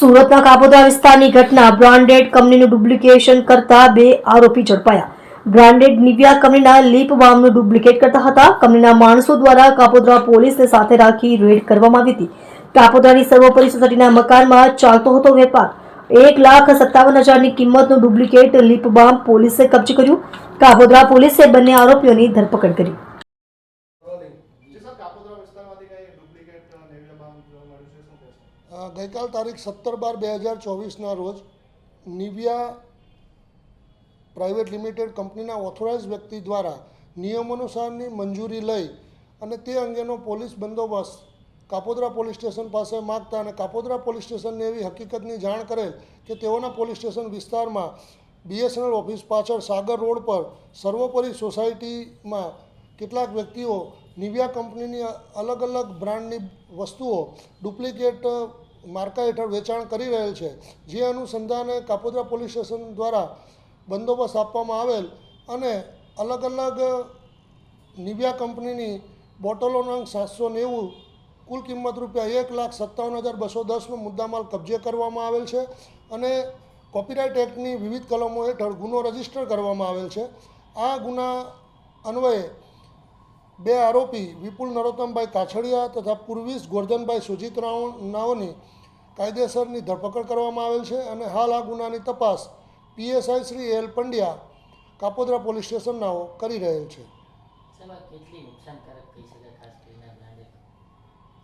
સુરતના કાપોદ્રા વિસ્તારની ઘટના. બ્રાન્ડેડ કંપનીનું ડુપ્લિકેશન કરતા બે આરોપી ઝડપાયા. બ્રાન્ડેડ નિવિયા કંપનીના લીપ બામનું ડુપ્લિકેટ કરતા હતા. કંપનીના માણસો દ્વારા કાપોદ્રા પોલીસને સાથે રાખી રેડ કરવામાં આવી હતી. કાપોદ્રાની સર્વોપરી સોસાયટીના મકાનમાં ચાલતો હતો વેપાર. એક લાખ સત્તાવન હજારની કિંમતનું ડુપ્લિકેટ લીપ બામ પોલીસે કબજે કર્યું. કાપોદ્રા પોલીસે બંને આરોપીઓની ધરપકડ કરી જી સર કાપોદ્રા વિસ્તારમાંથી કઈ ડુપ્લિકેટ નેવિયા બામ જોવા મળ્યું છે શું કહેશો અ, ગઈકાલ તારીખ સત્તર બાર બે હજાર ચોવીસના રોજ નિવિયા પ્રાઇવેટ લિમિટેડ કંપનીના ઓથોરાઇઝ વ્યક્તિ દ્વારા નિયમાનુસારની મંજૂરી લઈ અને તે અંગેનો પોલીસ બંદોબસ્ત કાપોદરા પોલીસ સ્ટેશન પાસે માગતા અને કાપોદરા પોલીસ સ્ટેશનને એવી હકીકતની જાણ કરેલ કે તેઓના પોલીસ સ્ટેશન વિસ્તારમાં બીએસએનએલ ઓફિસ પાછળ સાગર રોડ પર સર્વોપરી સોસાયટીમાં કેટલાક વ્યક્તિઓ નિવિયા કંપનીની અલગ અલગ બ્રાન્ડની વસ્તુઓ ડુપ્લિકેટ માર્કા હેઠળ વેચાણ કરી રહેલ છે. જે અનુસંધાને કાપોદ્રા પોલીસ સ્ટેશન દ્વારા બંદોબસ્ત આપવામાં આવેલ અને અલગ અલગ નિવિયા કંપનીની બોટલોનો સાતસો નેવું, કુલ કિંમત રૂપિયા એક લાખ સત્તાવન હજાર બસો દસનો મુદ્દામાલ કબજે કરવામાં આવેલ છે અને કોપીરાઇટ એક્ટની વિવિધ કલમો હેઠળ ગુનો રજિસ્ટર કરવામાં આવેલ છે. આ ગુના અન્વયે બે આરોપી વિપુલ નરોત્તમભાઈ કાછડિયા તથા પૂર્વીશ ગોરધનભાઈ સુજીત રાવનાઓની કાયદેસરની ધરપકડ કરવામાં આવેલ છે અને હાલ આ ગુનાની તપાસ PSI Shri L Pandya Kapodra police સ્ટેશનનાઓ કરી રહેલ છે.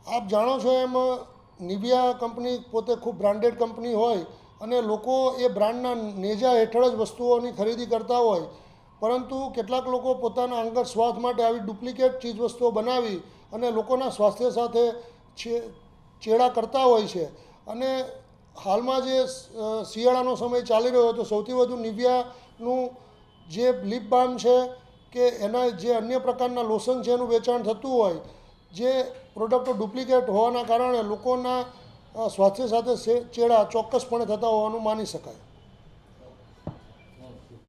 આપ જાણો છો એમ નિવિયા કંપની પોતે ખૂબ બ્રાન્ડેડ કંપની હોય અને લોકો એ બ્રાન્ડના નેજા હેઠળ જ વસ્તુઓની ખરીદી કરતા હોય પરંતુ કેટલાક લોકો પોતાના અંગત સ્વાર્થ માટે આવી ડુપ્લિકેટ ચીજ વસ્તુઓ બનાવી અને લોકોના સ્વાસ્થ્ય સાથે ચેડા કરતા હોય છે. અને હાલમાં જે શિયાળાનો સમય ચાલી રહ્યો હતો, સૌથી વધુ નિવિયાનું જે લિપ બામ છે કે એના જે અન્ય પ્રકારના લોશન છે એનું વેચાણ થતું હોય, જે પ્રોડક્ટો ડુપ્લિકેટ હોવાના કારણે લોકોના સ્વાસ્થ્ય સાથે ચેડા ચોક્કસપણે થતા હોવાનું માની શકાય.